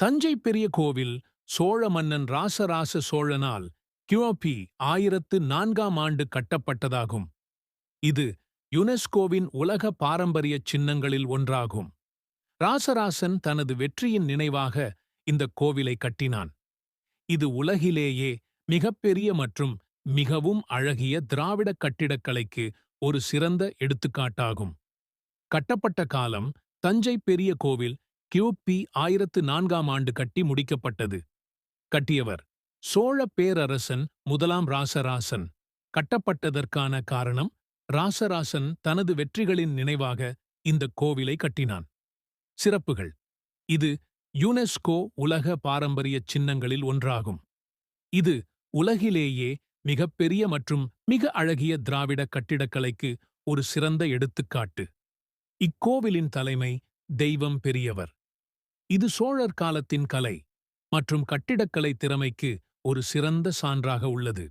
தஞ்சை பெரிய கோவில் சோழ மன்னன் ராசராச சோழனால் கியோபி ஆயிரத்து நான்காம் ஆண்டு கட்டப்பட்டதாகும். இது யுனெஸ்கோவின் உலக பாரம்பரிய சின்னங்களில் ஒன்றாகும். ராசராசன் தனது வெற்றியின் நினைவாக இந்த கோவிலை கட்டினான். இது உலகிலேயே மிகப்பெரிய மற்றும் மிகவும் அழகிய திராவிட கட்டிடக்கலைக்கு ஒரு சிறந்த எடுத்துக்காட்டாகும். கட்டப்பட்ட காலம் தஞ்சை பெரிய கோவில் கியூபி ஆயிரத்து நான்காம் ஆண்டு கட்டி முடிக்கப்பட்டது. கட்டியவர் சோழ பேரரசன் முதலாம் ராசராசன். கட்டப்பட்டதற்கான காரணம் ராசராசன் தனது வெற்றிகளின் நினைவாக இந்த கோவிலை கட்டினான். சிறப்புகள் இது யுனெஸ்கோ உலக பாரம்பரிய சின்னங்களில் ஒன்றாகும். இது உலகிலேயே மிகப்பெரிய மற்றும் மிக அழகிய திராவிட கட்டிடக்கலைக்கு ஒரு சிறந்த எடுத்துக்காட்டு. இக்கோவிலின் தலைமை தெய்வம் பெரியவர். இது சோழர் காலத்தின் கலை மற்றும் கட்டிடக்கலை திறமைக்கு ஒரு சிறந்த சான்றாக உள்ளது.